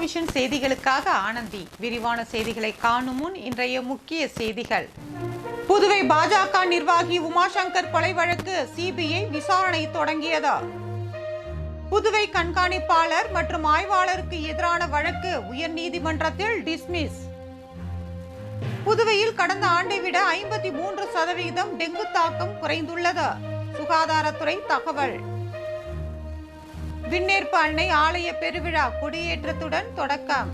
Vision செய்திகளுக்காக ஆனந்தி. விரிவான செய்திகளை காணும் முன் இன்றைய முக்கிய செய்திகள். புதுவை பாஜக நிர்வாகி உமாசங்கர் கொலை வழக்கு சிபிஐ விசாரணை தொடங்கியது? புதுவை கண்காணிப்பாளர் மற்றும் ஆய்வாளருக்கு எதிரான வழக்கு உயர்நீதிமன்றத்தில் டிஸ்மிஸ் புதுவையில் கடந்த ஆண்டை விட ஐம்பத்தி மூன்று சதவிகிதம் டெங்கு தாக்கம் குறைந்துள்ளது. சுகாதாரத்துறை தகவல். விண்ணேற்பு அன்னை ஆலய பெருவிழா கொடியேற்றத்துடன் தொடக்கம்.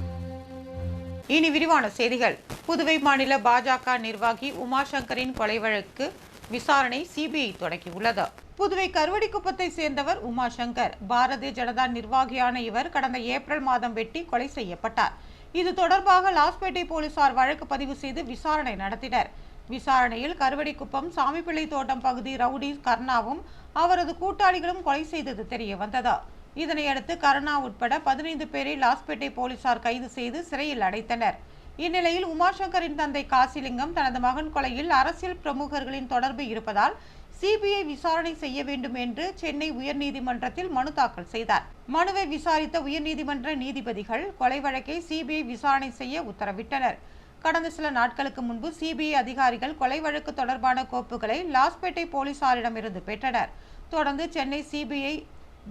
இனி விரிவான செய்திகள். புதுவை மாநில பாஜக நிர்வாகி உமாசங்கரின் கொலை வழக்கு விசாரணை சிபிஐ தொடங்கியுள்ளது புதுவை கருவடிக்குப்பத்தை சேர்ந்தவர் உமாசங்கர். பாரதிய ஜனதா நிர்வாகியான இவர் கடந்த ஏப்ரல் மாதம் வெட்டி கொலை செய்யப்பட்டார். இது தொடர்பாக லாஸ்பேட்டை போலீசார் வழக்கு பதிவு செய்து விசாரணை நடத்தினர். விசாரணையில் கருவடிக்குப்பம் சாமிப்பிள்ளை தோட்டம் பகுதி ரவுடி கர்ணாவும் அவரது கூட்டாளிகளும் கொலை செய்தது தெரிய வந்தது. இதனையடுத்து கருணா உட்பட பதினைந்து பேரை லாஸ்பேட்டை போலீசார் கைது செய்து சிறையில் அடைத்தனர். இந்நிலையில் உமாசங்கரின் தந்தை காசிலிங்கம் தனது மகன் கொலையில் அரசியல் பிரமுகர்களின் தொடர்பு இருப்பதால் சிபிஐ விசாரணை செய்ய வேண்டும் என்று சென்னை உயர்நீதிமன்றத்தில் மனு தாக்கல் செய்தார். மனுவை விசாரித்த உயர்நீதிமன்ற நீதிபதிகள் கொலை வழக்கை சிபிஐ விசாரணை செய்ய உத்தரவிட்டனர். கடந்த சில நாட்களுக்கு முன்பு சிபிஐ அதிகாரிகள் கொலை வழக்கு தொடர்பான கோப்புகளை லாஸ்பேட்டை போலீசாரிடமிருந்து பெற்றனர். தொடர்ந்து சென்னை சிபிஐ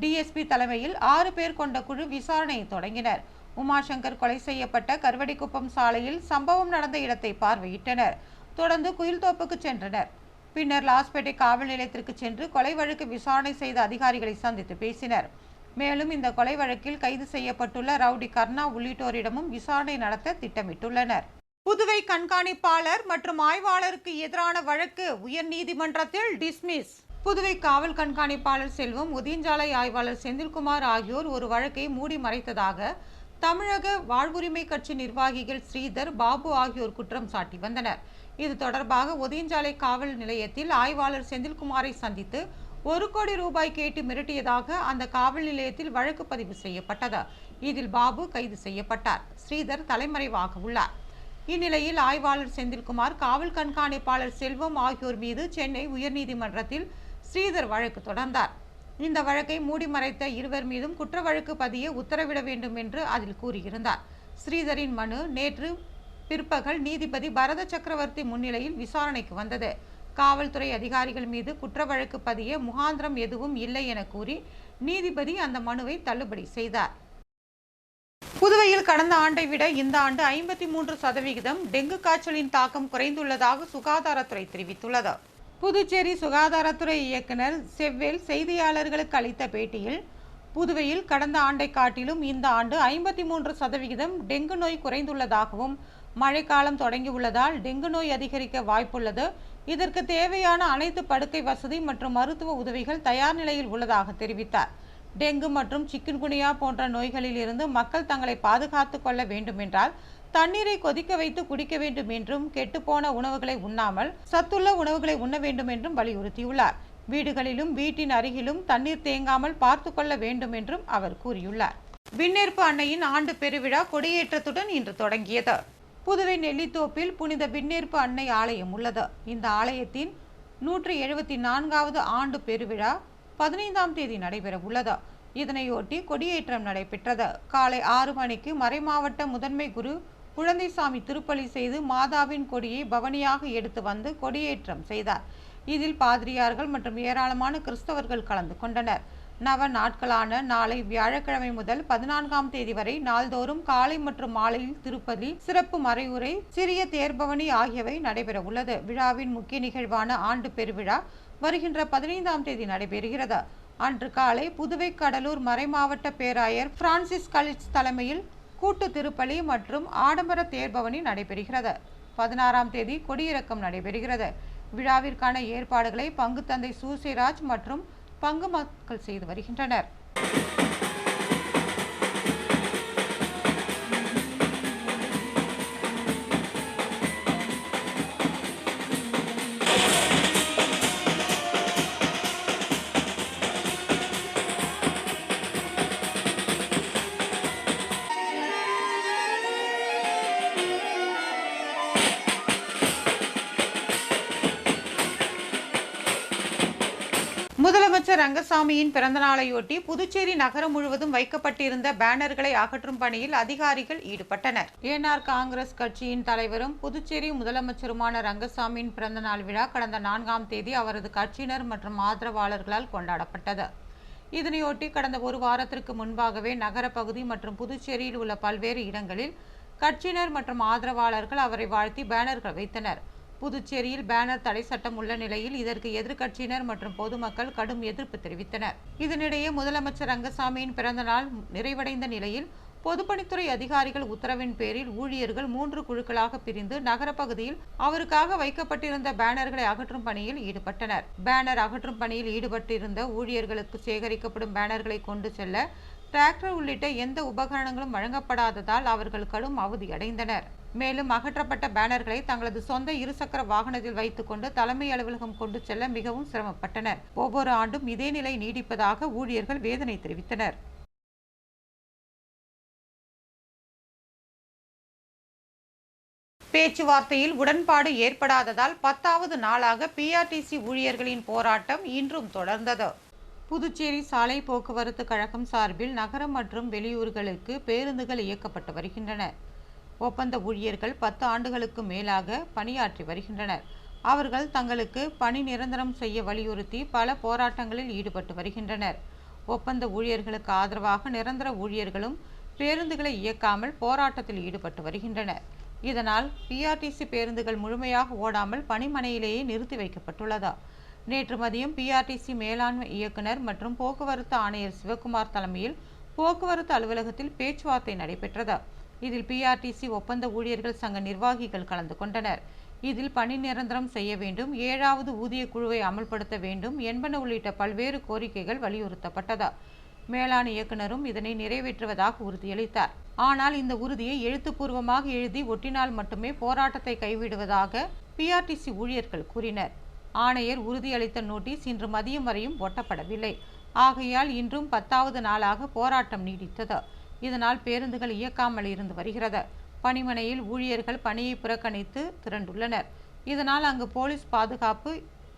டிஎஸ்பி தலைமையில் ஆறு பேர் கொண்ட குழு விசாரணையை தொடங்கினர். உமாசங்கர் கொலை செய்யப்பட்ட கருவடிக்குப்பம் சாலையில் சம்பவம் நடந்த இடத்தை பார்வையிட்டனர். தொடர்ந்து குயில்தோப்புக்கு சென்றனர். பின்னர் லாஸ்பேட்டை காவல் நிலையத்திற்கு சென்று கொலை வழக்கு விசாரணை செய்த அதிகாரிகளை சந்தித்து பேசினர். மேலும் இந்த கொலை வழக்கில் கைது செய்யப்பட்டுள்ள ரவுடி கர்ணா உள்ளிட்டோரிடமும் விசாரணை நடத்த திட்டமிட்டுள்ளனர். புதுவை கண்காணிப்பாளர் மற்றும் ஆய்வாளருக்கு எதிரான வழக்கு உயர்நீதிமன்றத்தில் டிஸ்மிஸ். புதுவை காவல் கண்காணிப்பாளர் செல்வம் உதியஞ்சாலை ஆய்வாளர் செந்தில்குமார் ஆகியோர் ஒரு வழக்கை மூடி மறைத்ததாக தமிழக வாழ்வுரிமை கட்சி நிர்வாகிகள் ஸ்ரீதர் பாபு ஆகியோர் குற்றம் சாட்டி வந்தனர். இது தொடர்பாக உதயஞ்சாலை காவல் நிலையத்தில் ஆய்வாளர் செந்தில்குமாரை சந்தித்து ஒரு கோடி ரூபாய் கேட்டு மிரட்டியதாக அந்த காவல் நிலையத்தில் வழக்கு பதிவு செய்யப்பட்டது. இதில் பாபு கைது செய்யப்பட்டார். ஸ்ரீதர் தலைமறைவாக உள்ளார். இந்நிலையில் ஆய்வாளர் செந்தில்குமார் காவல் கண்காணிப்பாளர் செல்வம் ஆகியோர் மீது சென்னை உயர்நீதிமன்றத்தில் ஸ்ரீதர் வழக்கு தொடர்ந்தார். இந்த வழக்கை மூடி மறைத்த இருவர் மீதும் குற்ற வழக்கு பதிய உத்தரவிட வேண்டும் என்று அதில் கூறியிருந்தார். ஸ்ரீதரின் மனு நேற்று பிற்பகல் நீதிபதி பரத சக்கரவர்த்தி முன்னிலையில் விசாரணைக்கு வந்தது. காவல்துறை அதிகாரிகள் மீது குற்ற வழக்கு பதிய முகாந்திரம் எதுவும் இல்லை என கூறி நீதிபதி அந்த மனுவை தள்ளுபடி செய்தார். புதுவையில் கடந்த ஆண்டை விட இந்த ஆண்டு ஐம்பத்தி மூன்று சதவிகிதம் டெங்கு காய்ச்சலின் தாக்கம் குறைந்துள்ளதாக சுகாதாரத்துறை தெரிவித்துள்ளது. புதுச்சேரி சுகாதாரத்துறை இயக்குனர் செவ்வேல் செய்தியாளர்களுக்கு அளித்த பேட்டியில் புதுவையில் கடந்த ஆண்டை காட்டிலும் இந்த ஆண்டு ஐம்பத்தி மூன்று சதவிகிதம் டெங்கு நோய் குறைந்துள்ளதாகவும் மழைக்காலம் தொடங்கியுள்ளதால் டெங்கு நோய் அதிகரிக்க வாய்ப்புள்ளது. இதற்கு தேவையான அனைத்து படுக்கை வசதி மற்றும் மருத்துவ உதவிகள் தயார் நிலையில் உள்ளதாக தெரிவித்தார். டெங்கு மற்றும் சிக்கன்குனியா போன்ற நோய்களில் இருந்து மக்கள் தங்களை பாதுகாத்துக் கொள்ள வேண்டுமென்றால் தண்ணீரை கொதிக்க வைத்து குடிக்க வேண்டும் என்றும் கெட்டுப்போன உணவுகளை உண்ணாமல் சத்துள்ள உணவுகளை உண்ண வேண்டும் என்றும் வலியுறுத்தியுள்ளார். வீடுகளிலும் வீட்டின் அருகிலும் தண்ணீர் தேங்காமல் பார்த்து கொள்ள வேண்டும் என்றும் அவர் கூறியுள்ளார். விண்ணேற்பு அன்னையின் ஆண்டு பெருவிழா கொடியேற்றத்துடன் இன்று தொடங்கியது. புதுவை நெல்லித்தோப்பில் புனித விண்ணேற்பு அன்னை ஆலயம் உள்ளது. இந்த ஆலயத்தின் நூற்றி எழுபத்தி நான்காவது ஆண்டு பெருவிழா பதினைந்தாம் தேதி நடைபெற உள்ளது. இதனையொட்டி கொடியேற்றம் நடைபெற்றது. காலை ஆறு மணிக்கு மறைமாவட்ட முதன்மை குரு குழந்தைசாமி திருப்பலி செய்து மாதாவின் கொடியை பவனியாக எடுத்து வந்து கொடியேற்றம் செய்தார். இதில் பாதிரியார்கள் மற்றும் ஏராளமான கிறிஸ்தவர்கள் கலந்து கொண்டனர். நவ நாட்களான நாளை வியாழக்கிழமை முதல் பதினான்காம் தேதி வரை நாள்தோறும் காலை மற்றும் மாலையில் திருப்பதி சிறப்பு மறைவுரை சிறிய தேர்பவனி ஆகியவை நடைபெற உள்ளது விழாவின் முக்கிய நிகழ்வான ஆண்டு பெருவிழா வருகின்ற பதினைந்தாம் தேதி நடைபெறுகிறது. அன்று காலை புதுவை கடலூர் மறைமாவட்ட பேராயர் பிரான்சிஸ் கலிட்ஸ் தலைமையில் கூட்டு திருப்பலி மற்றும் ஆடம்பர தேர்பவனி நடைபெறுகிறது. பதினாறாம் தேதி கொடியிறக்கம் நடைபெறுகிறது. விழாவிற்கான ஏற்பாடுகளை பங்கு தந்தை சூசிராஜ் மற்றும் பங்கு மக்கள் செய்து வருகின்றனர். ரங்கசாமியின் பிறந்தநாளையொட்டி புதுச்சேரி நகரம் முழுவதும் வைக்கப்பட்டிருந்த பேனர்களை அகற்றும் பணியில் அதிகாரிகள் ஈடுபட்டனர். ஏனார் காங்கிரஸ் கட்சியின் தலைவரும் புதுச்சேரி முதலமைச்சருமான ரங்கசாமியின் பிறந்தநாள் விழா கடந்த நான்காம் தேதி அவரது கட்சியினர் மற்றும் ஆதரவாளர்களால் கொண்டாடப்பட்டது. இதனையொட்டி கடந்த ஒரு வாரத்திற்கு முன்பாகவே நகர பகுதி மற்றும் புதுச்சேரியில் உள்ள பல்வேறு இடங்களில் கட்சியினர் மற்றும் ஆதரவாளர்கள் அவரை வாழ்த்தி பேனர்கள் வைத்தனர். புதுச்சேரியில் பேனர் தடை சட்டம் உள்ள நிலையில் இதற்கு எதிர்க்கட்சியினர் மற்றும் பொதுமக்கள் கடும் எதிர்ப்பு தெரிவித்தனர். இதனிடையே முதலமைச்சர் ரங்கசாமியின் பிறந்தநாள் நிறைவடைந்த நிலையில் பொதுப்பணித்துறை அதிகாரிகள் உத்தரவின் பேரில் ஊழியர்கள் மூன்று குழுக்களாக பிரிந்து நகர பகுதியில் அவருக்காக வைக்கப்பட்டிருந்த பேனர்களை அகற்றும் பணியில் ஈடுபட்டனர். பேனர் அகற்றும் பணியில் ஈடுபட்டிருந்த ஊழியர்களுக்கு சேகரிக்கப்படும் பேனர்களை கொண்டு செல்ல டிராக்டர் உள்ளிட்ட எந்த உபகரணங்களும் வழங்கப்படாததால் அவர்கள் கடும் அவதியடைந்தனர் மேலும் அகற்றப்பட்ட பேனர்களை தங்களது சொந்த இருசக்கர வாகனத்தில் வைத்துக்கொண்டு தலைமை அலுவலகம் கொண்டு செல்ல மிகவும் சிரமப்பட்டனர். ஒவ்வொரு ஆண்டும் இதே நிலை நீடிப்பதாக ஊழியர்கள் வேதனை தெரிவித்தனர். பேச்சுவார்த்தையில் உடன்பாடு ஏற்படாததால் பத்தாவது நாளாக பிஆர்டிசி ஊழியர்களின் போராட்டம் இன்றும் தொடர்ந்தது. புதுச்சேரி சாலை போக்குவரத்து கழகம் சார்பில் நகரம் மற்றும் வெளியூர்களுக்கு பேருந்துகள் இயக்கப்பட்டு வருகின்றன. ஒப்பந்த ஊழியர்கள் பத்து ஆண்டுகளுக்கு மேலாக பணியாற்றி வருகின்றனர். அவர்கள் தங்களுக்கு பணி நிரந்தரம் செய்ய வலியுறுத்தி பல போராட்டங்களில் ஈடுபட்டு வருகின்றனர். ஒப்பந்த ஊழியர்களுக்கு ஆதரவாக நிரந்தர ஊழியர்களும் பேருந்துகளை இயக்காமல் போராட்டத்தில் ஈடுபட்டு வருகின்றனர். இதனால் பிஆர்டிசி பேருந்துகள் முழுமையாக ஓடாமல் பணிமனையிலேயே நிறுத்தி வைக்கப்பட்டுள்ளதா. நேற்று மதியம் பிஆர்டிசி மேலாண்மை இயக்குனர் மற்றும் போக்குவரத்து ஆணையர் சிவகுமார் தலைமையில் போக்குவரத்து அலுவலகத்தில் பேச்சுவார்த்தை நடைபெற்றது. இதில் பிஆர்டிசி ஒப்பந்த ஊழியர்கள் சங்க நிர்வாகிகள் கலந்து கொண்டனர். இதில் பணி நிரந்தரம் செய்ய வேண்டும் ஏழாவது ஊதிய குழுவை அமல்படுத்த வேண்டும் என்பன உள்ளிட்ட பல்வேறு கோரிக்கைகள் வலியுறுத்தப்பட்டது. மேலாண் இயக்குனரும் இதனை நிறைவேற்றுவதாக உறுதியளித்தார். ஆனால் இந்த உறுதியை எழுத்துப்பூர்வமாக எழுதி ஒட்டினால் மட்டுமே போராட்டத்தை கைவிடுவதாக பிஆர்டிசி ஊழியர்கள் கூறினர். ஆணையர் உறுதியளித்த நோட்டீஸ் இன்று மதியம் வரையும் ஒட்டப்படவில்லை. ஆகையால் இன்றும் பத்தாவது நாளாக போராட்டம் நீடித்தது. இதனால் பேருந்துகள் இயக்காமல் இருந்து வருகிறது. பணிமனையில் ஊழியர்கள் பணியை புறக்கணித்து திரண்டுள்ளனர். இதனால் அங்கு போலீஸ் பாதுகாப்பு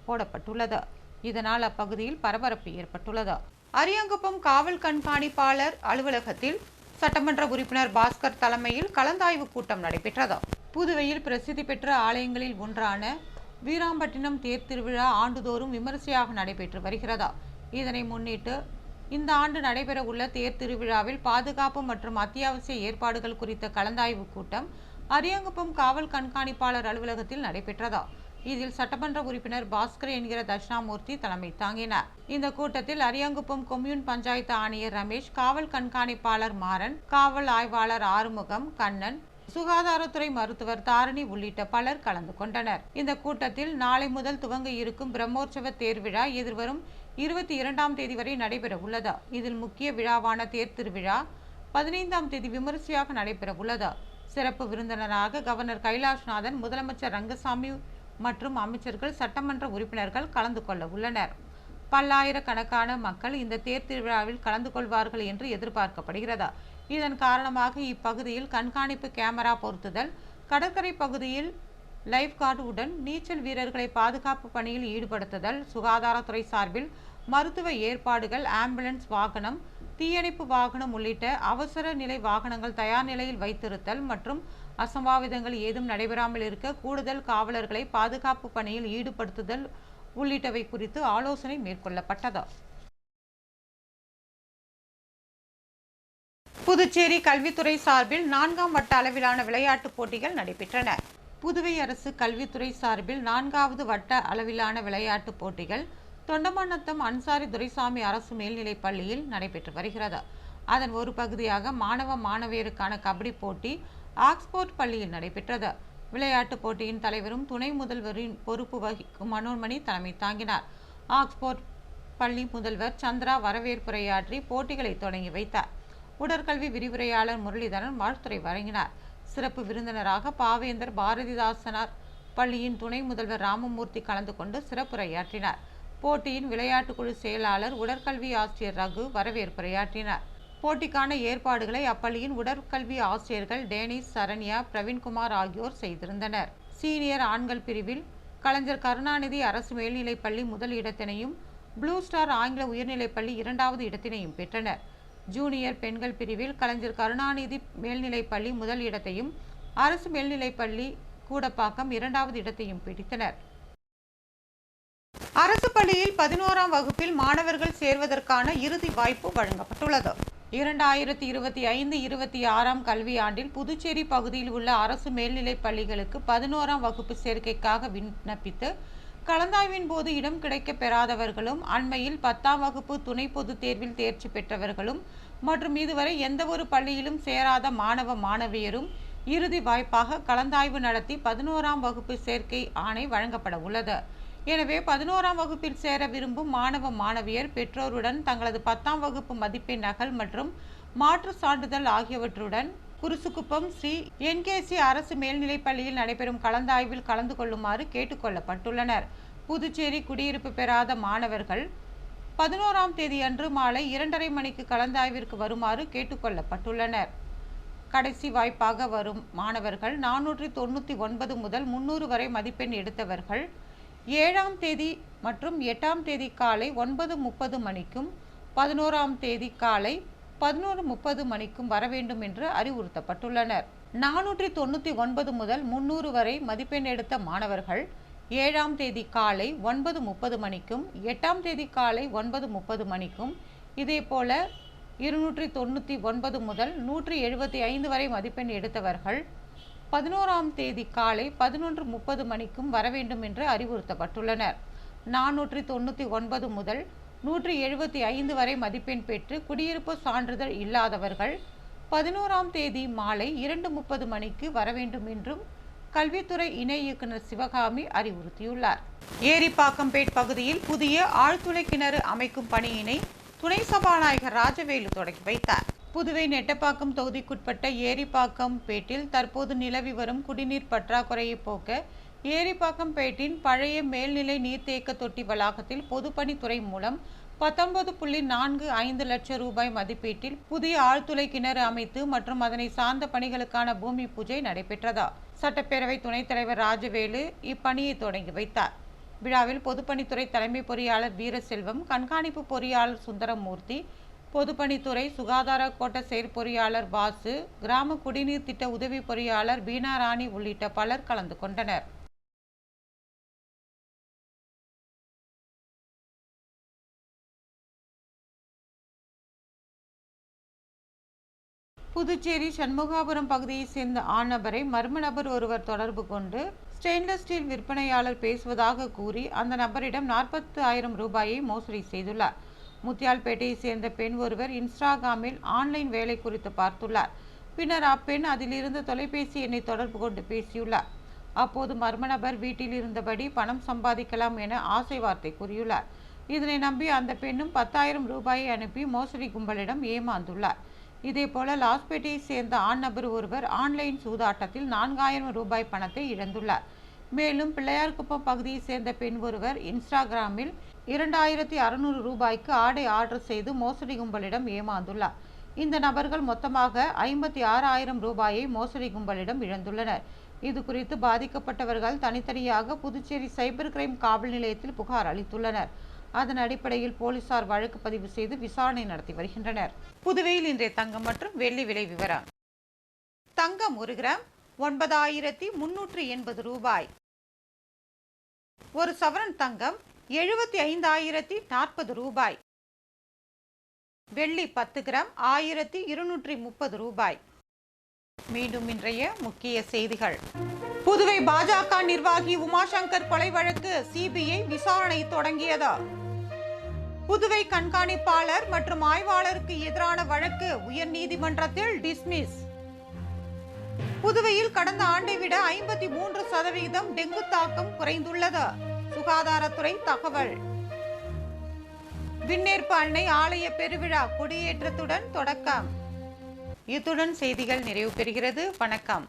போடப்பட்டுள்ளது. இதனால் அப்பகுதியில் பரபரப்பு ஏற்பட்டுள்ளது. அரியங்குப்பம் காவல் கண்காணிப்பாளர் அலுவலகத்தில் சட்டமன்ற உறுப்பினர் பாஸ்கர் தலைமையில் கலந்தாய்வு கூட்டம் நடைபெற்றது. புதுவையில் பிரசித்தி பெற்ற ஆலயங்களில் ஒன்றான வீராம்பட்டினம் தேர் திருவிழா ஆண்டுதோறும் விமரிசையாக நடைபெற்று வருகிறதா. இதனை முன்னிட்டு இந்த ஆண்டு நடைபெறவுள்ள தேர் திருவிழாவில் பாதுகாப்பு மற்றும் அத்தியாவசிய ஏற்பாடுகள் குறித்த கலந்தாய்வு கூட்டம் அரியங்குப்பம் காவல் கண்காணிப்பாளர் அலுவலகத்தில் நடைபெற்றதா? இதில் சட்டமன்ற உறுப்பினர் பாஸ்கர் என்கிற தட்சிணாமூர்த்தி தலைமை தாங்கினார். இந்த கூட்டத்தில் அரியாங்குப்பம் கொம்யூன் பஞ்சாயத்து ஆணையர் ரமேஷ் காவல் கண்காணிப்பாளர் மாறன் காவல் ஆய்வாளர் ஆறுமுகம் கண்ணன் சுகாதாரத்துறை மருத்துவர் தாரணி உள்ளிட்ட பலர் கலந்து கொண்டனர். இந்த கூட்டத்தில் நாளை முதல் துவங்க இருக்கும் பிரம்மோற்சவ தேர்விழா எதிர்வரும் இருபத்தி இரண்டாம் தேதி வரை நடைபெற உள்ளது? இதில் முக்கிய விழாவான தேர் திருவிழா பதினைந்தாம் தேதி விமரிசையாக நடைபெற உள்ளது? சிறப்பு விருந்தினராக கவர்னர் கைலாஷ்நாதன் முதலமைச்சர் ரங்கசாமி மற்றும் அமைச்சர்கள் சட்டமன்ற உறுப்பினர்கள் கலந்து கொள்ள உள்ளனர். பல்லாயிரக்கணக்கான மக்கள் இந்த தேர் திருவிழாவில் கலந்து கொள்வார்கள் என்று எதிர்பார்க்கப்படுகிறது? இதன் காரணமாக இப்பகுதியில் கண்காணிப்பு கேமரா பொருத்துதல் கடற்கரை பகுதியில் லைஃப் கார்டுடன் நீச்சல் வீரர்களை பாதுகாப்பு பணியில் ஈடுபடுத்துதல் சுகாதாரத்துறை சார்பில் மருத்துவ ஏற்பாடுகள் ஆம்புலன்ஸ் வாகனம் தீயணைப்பு வாகனம் உள்ளிட்ட அவசர நிலை வாகனங்கள் தயார் நிலையில் வைத்திருத்தல் மற்றும் அசம்பாவிதங்கள் ஏதும் நடைபெறாமல் இருக்க கூடுதல் காவலர்களை பாதுகாப்பு பணியில் ஈடுபடுத்துதல் உள்ளிட்டவை குறித்து ஆலோசனை மேற்கொள்ளப்பட்டது. புதுச்சேரி கல்வித்துறை சார்பில் நான்காம் வட்ட அளவிலான விளையாட்டுப் போட்டிகள் நடைபெற்றன. புதுவை அரசு கல்வித்துறை சார்பில் நான்காவது வட்ட அளவிலான விளையாட்டுப் போட்டிகள் தொண்டமன்னத்தம் அன்சாரி துரைசாமி அரசு மேல்நிலைப் பள்ளியில் நடைபெற்று வருகிறது. அதன் ஒரு பகுதியாக மாணவ மாணவியருக்கான கபடி போட்டி ஆக்ஸ்போர்ட் பள்ளியில் நடைபெற்றது. விளையாட்டுப் போட்டியின் தலைவரும் துணை முதல்வரின் பொறுப்பு வகிக்கும் மனோன்மணி தலைமை தாங்கினார். ஆக்ஸ்போர்ட் பள்ளி முதல்வர் சந்திரா வரவேற்புரையாற்றி போட்டிகளை தொடங்கி வைத்தார். உடற்கல்வி விரிவுரையாளர் முரளிதரன் வாழ்த்துரை வழங்கினார். சிறப்பு விருந்தினராக பாவேந்தர் பாரதிதாசனார் பள்ளியின் துணை முதல்வர் ராமமூர்த்தி கலந்து கொண்டு சிறப்புரையாற்றினார். போட்டியின் விளையாட்டுக்குழு செயலாளர் உடற்கல்வி ஆசிரியர் ரகு வரவேற்புரையாற்றினார். போட்டிக்கான ஏற்பாடுகளை அப்பள்ளியின் உடற்கல்வி ஆசிரியர்கள் டேனிஸ் சரண்யா பிரவீன்குமார் ஆகியோர் செய்திருந்தனர். சீனியர் ஆண்கள் பிரிவில் கலைஞர் கருணாநிதி அரசு மேல்நிலைப்பள்ளி முதல் இடத்தினையும் ப்ளூ ஸ்டார் ஆங்கில உயர்நிலைப் பள்ளி இரண்டாவது இடத்தினையும் பெற்றனர். ஜூனியர் பெண்கள் பிரிவில் கலைஞர் கருணாநிதி மேல்நிலைப்பள்ளி முதல் இடத்தையும் அரசு மேல்நிலைப்பள்ளி கூடப்பாக்கம் இரண்டாவது இடத்தையும் பிடித்தனர். அரசு பள்ளியில் பதினோராம் வகுப்பில் மாணவர்கள் சேர்வதற்கான இறுதி வாய்ப்பு வழங்கப்பட்டுள்ளது. இரண்டாயிரத்தி இருபத்தி ஐந்து இருபத்தி ஆறாம் கல்வியாண்டில் புதுச்சேரி பகுதியில் உள்ள அரசு மேல்நிலைப் பள்ளிகளுக்கு பதினோராம் வகுப்பு சேர்க்கைக்காக விண்ணப்பித்து கலந்தாய்வின் போது இடம் கிடைக்கப் பெறாதவர்களும் அண்மையில் பத்தாம் வகுப்பு துணை பொதுத் தேர்வில் தேர்ச்சி பெற்றவர்களும் மற்றும் இதுவரை எந்தவொரு பள்ளியிலும் சேராத மாணவ மாணவியரும் இறுதி வாய்ப்பாக கலந்தாய்வு நடத்தி பதினோராம் வகுப்பு சேர்க்கை ஆணை வழங்கப்பட உள்ளது. எனவே பதினோராம் வகுப்பில் சேர விரும்பும் மாணவ மாணவியர் பெற்றோருடன் தங்களது பத்தாம் வகுப்பு மதிப்பெண் நகல் மற்றும் மாற்று சான்றிதழ் ஆகியவற்றுடன் குருசுக்குப்பம் ஸ்ரீ என்கேசி அரசு மேல்நிலைப் பள்ளியில் நடைபெறும் கலந்தாய்வில் கலந்து கொள்ளுமாறு கேட்டுக்கொள்ளப்பட்டுள்ளனர் புதுச்சேரி குடியிருப்பு பெறாத மாணவர்கள் பதினோராம் தேதி அன்று மாலை இரண்டரை மணிக்கு கலந்தாய்விற்கு வருமாறு கேட்டுக்கொள்ளப்பட்டுள்ளனர் கடைசி வாய்ப்பாக வரும் மாணவர்கள் நானூற்றி தொண்ணூற்றி ஒன்பது முதல் முன்னூறு வரை மதிப்பெண் எடுத்தவர்கள் ஏழாம் தேதி மற்றும் எட்டாம் தேதி காலை ஒன்பது முப்பது மணிக்கும் பதினோராம் தேதி காலை பதினோரு முப்பது மணிக்கும் வர வேண்டும் என்று அறிவுறுத்தப்பட்டுள்ளனர். நானூற்றி தொண்ணூற்றி ஒன்பது முதல் முன்னூறு வரை மதிப்பெண் எடுத்த மாணவர்கள் ஏழாம் தேதி காலை ஒன்பது முப்பது மணிக்கும் எட்டாம் தேதி காலை ஒன்பது முப்பது மணிக்கும் இதேபோல இருநூற்றி தொண்ணூற்றி ஒன்பது முதல் நூற்றி எழுபத்தி ஐந்து வரை மதிப்பெண் எடுத்தவர்கள் பதினோராம் தேதி காலை பதினொன்று முப்பது மணிக்கும் வர வேண்டும் என்று அறிவுறுத்தப்பட்டுள்ளனர். நானூற்றி தொண்ணூற்றி ஒன்பது முதல் நூற்றி எழுபத்தி ஐந்து வரை மதிப்பெண் பெற்று குடியிருப்பு சான்றிதழ் இல்லாதவர்கள் பதினோராம் தேதி மாலை இரண்டு முப்பது மணிக்கு வர வேண்டும் என்றும் கல்வித்துறை இணை இயக்குனர் சிவகாமி அறிவுறுத்தியுள்ளார். ஏரிப்பாக்கம்பேட் பகுதியில் புதிய ஆழ்துளை கிணறு அமைக்கும் பணியினை துணை சபாநாயகர் ராஜவேலு தொடங்கி வைத்தார். புதுவை நெட்டப்பாக்கம் தொகுதிக்குட்பட்ட ஏரிப்பாக்கம் பேட்டில் தற்போது நிலவி வரும் குடிநீர் பற்றாக்குறையை போக்க ஏரிப்பாக்கம் பேட்டின் பழைய மேல்நிலை நீர்த்தேக்க தொட்டி வளாகத்தில் பொதுப்பணித்துறை மூலம் பத்தொன்பது புள்ளி நான்கு ஐந்து லட்சம் ரூபாய் மதிப்பீட்டில் புதிய ஆழ்துளை கிணறு அமைத்து மற்றும் அதனை சார்ந்த பணிகளுக்கான பூமி பூஜை நடைபெற்றதா? சட்டப்பேரவை துணைத் தலைவர் ராஜவேலு இப்பணியை தொடங்கி வைத்தார். விழாவில் பொதுப்பணித்துறை தலைமை பொறியாளர் வீரசெல்வம் கண்காணிப்பு பொறியாளர் சுந்தரமூர்த்தி பொதுப்பணித்துறை சுகாதார கோட்ட செயற்பொறியாளர் வாசு கிராம குடிநீர் திட்ட உதவி பொறியாளர் பீனா ராணி உள்ளிட்ட பலர் கலந்து கொண்டனர். புதுச்சேரி சண்முகாபுரம் பகுதியைச் சேர்ந்த ஆணவரை மர்ம நபர் ஒருவர் தொடர்பு கொண்டு ஸ்டெயின்லெஸ் ஸ்டீல் விற்பனையாளர் பேசுவதாக கூறி அந்த நபரிடம் நாற்பத்து ஆயிரம் ரூபாயை மோசடி செய்துள்ளார். முத்தியால்பேட்டையை சேர்ந்த பெண் ஒருவர் இன்ஸ்டாகிராமில் ஆன்லைன் வேலை குறித்து பார்த்துள்ளார். பின்னர் அப்பெண் அதிலிருந்து தொலைபேசி எண்ணை தொடர்பு கொண்டு பேசியுள்ளார். அப்போது மர்ம நபர் வீட்டில் இருந்தபடி பணம் சம்பாதிக்கலாம் என ஆசை வார்த்தை கூறியுள்ளார். இதனை நம்பி அந்த பெண்ணும் பத்தாயிரம் ரூபாயை அனுப்பி மோசடி கும்பலிடம் ஏமாந்துள்ளார். இதேபோல லாஸ்பேட்டையை சேர்ந்த ஆண் நபர் ஒருவர் ஆன்லைன் சூதாட்டத்தில் நான்காயிரம் ரூபாய் பணத்தை இழந்துள்ளார். மேலும் பிள்ளையார்குப்பம் பகுதியைச் சேர்ந்த பெண் ஒருவர் இன்ஸ்டாகிராமில் இரண்டாயிரத்தி அறுநூறு ரூபாய்க்கு ஆடை ஆர்டர் செய்து மோசடி கும்பலிடம் ஏமாந்துள்ளார். இந்த நபர்கள் மொத்தமாக ஐம்பத்தி ஆறாயிரம் ரூபாயை மோசடி கும்பலிடம் இழந்துள்ளனர். இது குறித்து பாதிக்கப்பட்டவர்கள் தனித்தனியாக புதுச்சேரி சைபர் கிரைம் காவல் நிலையத்தில் புகார் அளித்துள்ளனர். அதன் அடிப்படையில் போலீசார் வழக்கு பதிவு செய்து விசாரணை நடத்தி வருகின்றனர். புதுவையில் இன்றைய தங்கம் மற்றும் வெள்ளி விலை விவரம். தங்கம் ஒரு கிராம் ஒன்பதாயிரத்தி முன்னூற்றி எண்பது ரூபாய். ஒரு சவரன் தங்கம் எழுபத்தி ஐந்தாயிரத்தி நாற்பது ரூபாய். வெள்ளி பத்து கிராம் ஆயிரத்தி இருநூற்றி முப்பது ரூபாய். மீண்டும் இன்றைய முக்கிய செய்திகள். புதுவை பாஜக நிர்வாகி உமாசங்கர் கொலை வழக்கு சிபிஐ விசாரணை தொடங்கியது. புதுவை கண்காணிப்பாளர் மற்றும் ஆய்வாளருக்கு எதிரான வழக்கு உயர்நீதிமன்றத்தில் டிஸ்மிஸ். புதுவையில் கடந்த ஆண்டை விட ஐம்பத்தி மூன்று சதவீதம் டெங்கு தாக்கம் குறைந்துள்ளது. சுகாதாரத்துறை தகவல். விண்ணேற்பு அன்னை ஆலய பெருவிழா கொடியேற்றத்துடன் தொடக்கம். இத்துடன் செய்திகள் நிறைவு பெறுகிறது. வணக்கம்.